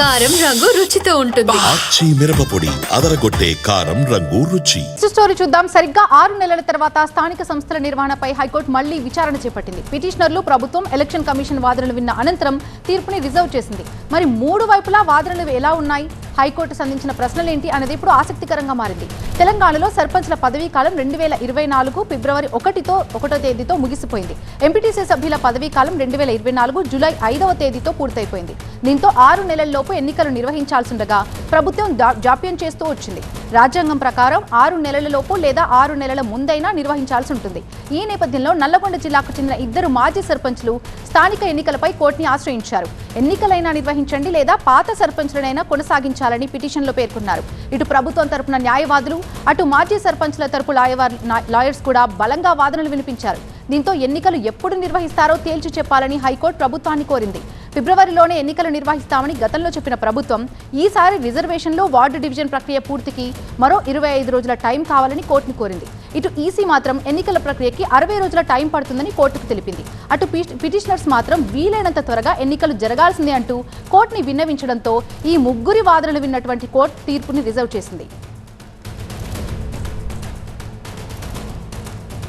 కారం రంగు రుచితో ఉంటుంది. ఆచి మిరపపొడి అదరగొట్టే కారం రంగు రుచి. స్టోరీ చూద్దాం. సరిగ్గా ఆరు నెలల తర్వాత స్థానిక సంస్థల నిర్వహణపై హైకోర్టు మళ్ళీ విచారణ చేపట్టింది. పిటిషనర్లు ప్రభుత్వం ఎలక్షన్ కమిషన్ వాదనలు విన్న అనంతరం తీర్పుని రిజర్వ్ చేసింది. మరి మూడు వైపులా వాదనలు ఎలా ఉన్నాయి? హైకోర్టు సంధించిన ప్రశ్నలేంటి అనేది ఇప్పుడు ఆసక్తికరంగా మారింది. తెలంగాణలో సర్పంచ్ల పదవీ కాలం రెండు వేల ఇరవై నాలుగు ఫిబ్రవరి ఒకటితో ఒకటో తేదీతో ముగిసిపోయింది. ఎంపీటీసీ సభ్యుల పదవీ కాలం రెండు వేల ఇరవై నాలుగు జూలై ఐదవ తేదీతో పూర్తయిపోయింది. దీంతో ఆరు నెలల్లోపు ఎన్నికలు నిర్వహించాల్సిండగా ప్రభుత్వం జాప్యం చేస్తూ వచ్చింది. రాజ్యాంగం ప్రకారం ఆరు నెలలలోపు లేదా ఆరు నెలల ముందైనా నిర్వహించాల్సి ఉంటుంది. ఈ నేపథ్యంలో నల్లగొండ జిల్లాకు చెందిన ఇద్దరు మాజీ సర్పంచ్లు స్థానిక ఎన్నికలపై కోర్టుని ఆశ్రయించారు. ఎన్నికలైనా నిర్వహించండి లేదా పాత సర్పంచ్లనైనా కొనసాగించాలని పిటిషన్లో పేర్కొన్నారు. ఇటు ప్రభుత్వం తరపున న్యాయవాదులు అటు మాజీ సర్పంచ్ల తరపు లాయవార్- లాయర్స్ కూడా బలంగా వాదనలు వినిపించారు. దీంతో ఎన్నికలు ఎప్పుడు నిర్వహిస్తారో తేల్చి చెప్పాలని హైకోర్టు ప్రభుత్వాన్ని కోరింది. ఫిబ్రవరిలోనే ఎన్నికలు నిర్వహిస్తామని గతంలో చెప్పిన ప్రభుత్వం ఈసారి రిజర్వేషన్లో వార్డు డివిజన్ ప్రక్రియ పూర్తికి మరో ఇరవై ఐదు రోజుల టైం కావాలని కోర్టుని కోరింది. ఇటు ఈసీ మాత్రం ఎన్నికల ప్రక్రియకి అరవై రోజుల టైం పడుతుందని కోర్టుకు తెలిపింది. అటు పిటిషనర్స్ మాత్రం వీలైనంత త్వరగా ఎన్నికలు జరగాల్సిందే అంటూ కోర్టుని విన్నవించడంతో ఈ ముగ్గురి వాదనలు విన్నటువంటి కోర్టు తీర్పుని రిజర్వ్ చేసింది.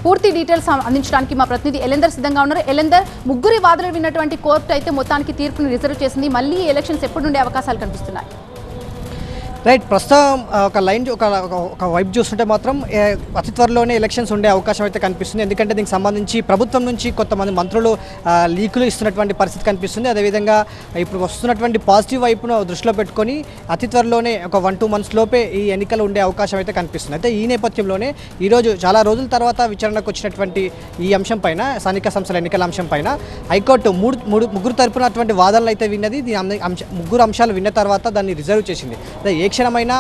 పూర్తి డీటెయిల్స్ అందించడానికి మా ప్రతినిధి ఎలెందర్ సిద్ధంగా ఉన్నారు. ఎలెందర్ ముగ్గురి వాదనలు విన్నటువంటి కోర్టు అయితే మొత్తానికి తీర్పును రిజర్వ్ చేసింది. మళ్ళీ ఎలక్షన్స్ ఎప్పుడు నుండే అవకాశాలు కనిపిస్తున్నాయి? రైట్ ప్రస్తుతం ఒక లైన్ ఒక ఒక- వైపు చూస్తుంటే మాత్రం అతి త్వరలోనే ఎలక్షన్స్ ఉండే అవకాశం అయితే కనిపిస్తుంది. ఎందుకంటే దీనికి సంబంధించి ప్రభుత్వం నుంచి కొంతమంది మంత్రులు లీకులు ఇస్తున్నటువంటి పరిస్థితి కనిపిస్తుంది. అదేవిధంగా ఇప్పుడు వస్తున్నటువంటి పాజిటివ్ వైపును దృష్టిలో పెట్టుకొని అతి త్వరలోనే ఒక వన్ టూ మంత్స్ లోపే ఈ ఎన్నికలు ఉండే అవకాశం అయితే కనిపిస్తుంది. అయితే ఈ నేపథ్యంలోనే ఈరోజు చాలా రోజుల తర్వాత విచారణకు వచ్చినటువంటి ఈ అంశం పైన స్థానిక సంస్థల ఎన్నికల అంశం పైన హైకోర్టు మూడు మూడు ముగ్గురు తరపున అటువంటి వాదనలు అయితే విన్నది. దీని అం- ముగ్గురు అంశాలు విన్న తర్వాత దాన్ని రిజర్వ్ చేసింది. అదే ఏ క్షణమైనా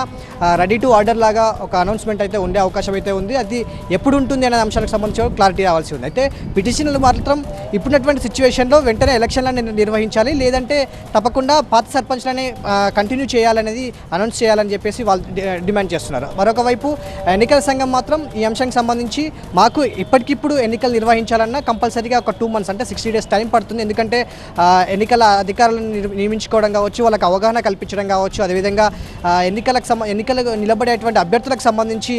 రెడీ టు ఆర్డర్ లాగా ఒక అనౌన్స్మెంట్ అయితే ఉండే అవకాశం అయితే ఉంది. అది ఎప్పుడు ఉంటుంది అనే అంశాలకు సంబంధించి క్లారిటీ రావాల్సి ఉంది. అయితే పిటిషన్లు మాత్రం ఇప్పుడున్నటువంటి సిచ్యువేషన్లో వెంటనే ఎలక్షన్లను నిర్వహించాలి. లేదంటే తప్పకుండా పాత సర్పంచ్లనే కంటిన్యూ చేయాలనేది అనౌన్స్ చేయాలని చెప్పేసి వాళ్ళు డిమాండ్ చేస్తున్నారు. మరొక వైపు ఎన్నికల సంఘం మాత్రం ఈ అంశానికి సంబంధించి మాకు ఇప్పటికిప్పుడు ఎన్నికలు నిర్వహించాలన్నా కంపల్సరీగా ఒక టూ మంత్స్ అంటే సిక్స్టీ డేస్ టైం పడుతుంది. ఎందుకంటే ఎన్నికల అధికారులను నియమించుకోవడం కావచ్చు వాళ్ళకి అవగాహన కల్పించడం కావచ్చు అదేవిధంగా ఎన్నికలకు సంబ ఎన్నికలకు నిలబడేటువంటి అభ్యర్థులకు సంబంధించి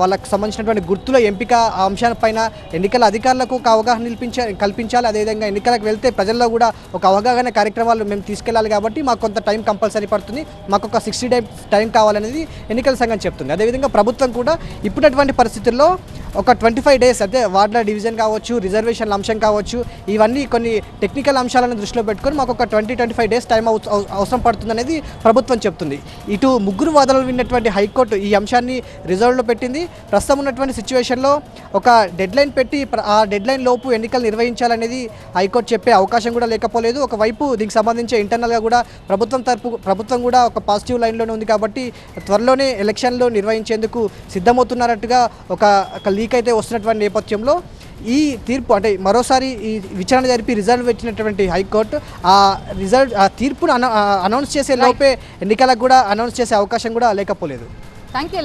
వాళ్ళకు సంబంధించినటువంటి గుర్తుల ఎంపిక అంశాలపైన ఎన్నికల అధికారులకు ఒక అవగాహన నిలిపించ కల్పించాలి. అదేవిధంగా ఎన్నికలకు వెళ్తే ప్రజల్లో కూడా ఒక అవగాహన కార్యక్రమాలు మేము తీసుకెళ్ళాలి కాబట్టి మాకు కొంత టైం కంపల్సరీ పడుతుంది. మాకు ఒక సిక్స్టీ డేస్ టైం కావాలనేది ఎన్నికల సంఘం చెప్తుంది. అదేవిధంగా ప్రభుత్వం కూడా ఇప్పుడటువంటి పరిస్థితుల్లో ఒక ట్వంటీ ఫైవ్ డేస్ అయితే వార్డుల డివిజన్ కావచ్చు రిజర్వేషన్ల అంశం కావచ్చు ఇవన్నీ కొన్ని టెక్నికల్ అంశాలను దృష్టిలో పెట్టుకొని మాకు ఒక twenty twenty five days time అవ- అవ- అవసరం పడుతుందనేది ప్రభుత్వం చెప్తుంది. ఇటు ముగ్గురు వాదనలు విన్నటువంటి హైకోర్టు ఈ అంశాన్ని రిజర్వ్లో పెట్టింది. ప్రస్తుతం ఉన్నటువంటి సిచ్యువేషన్లో ఒక డెడ్ లైన్ పెట్టి ఆ డెడ్లైన్ లోపు ఎన్నికలు నిర్వహించాలనేది హైకోర్టు చెప్పే అవకాశం కూడా లేకపోలేదు. ఒకవైపు దీనికి సంబంధించి ఇంటర్నల్గా కూడా ప్రభుత్వం తరపు ప్రభుత్వం కూడా ఒక పాజిటివ్ లైన్లోనే ఉంది కాబట్టి త్వరలోనే ఎలక్షన్లు నిర్వహించేందుకు సిద్ధమవుతున్నారట్టుగా ఒక లీక్ అయితే వస్తున్నటువంటి నేపథ్యంలో ఈ తీర్పు అంటే మరోసారి ఈ విచారణ జరిపి రిజల్ట్ పెట్టినటువంటి హైకోర్టు ఆ రిజల్ట్ ఆ తీర్పును అనౌన్స్ చేసే లోపే ఎన్నికలకు కూడా అనౌన్స్ చేసే అవకాశం కూడా లేకపోలేదు. Thank you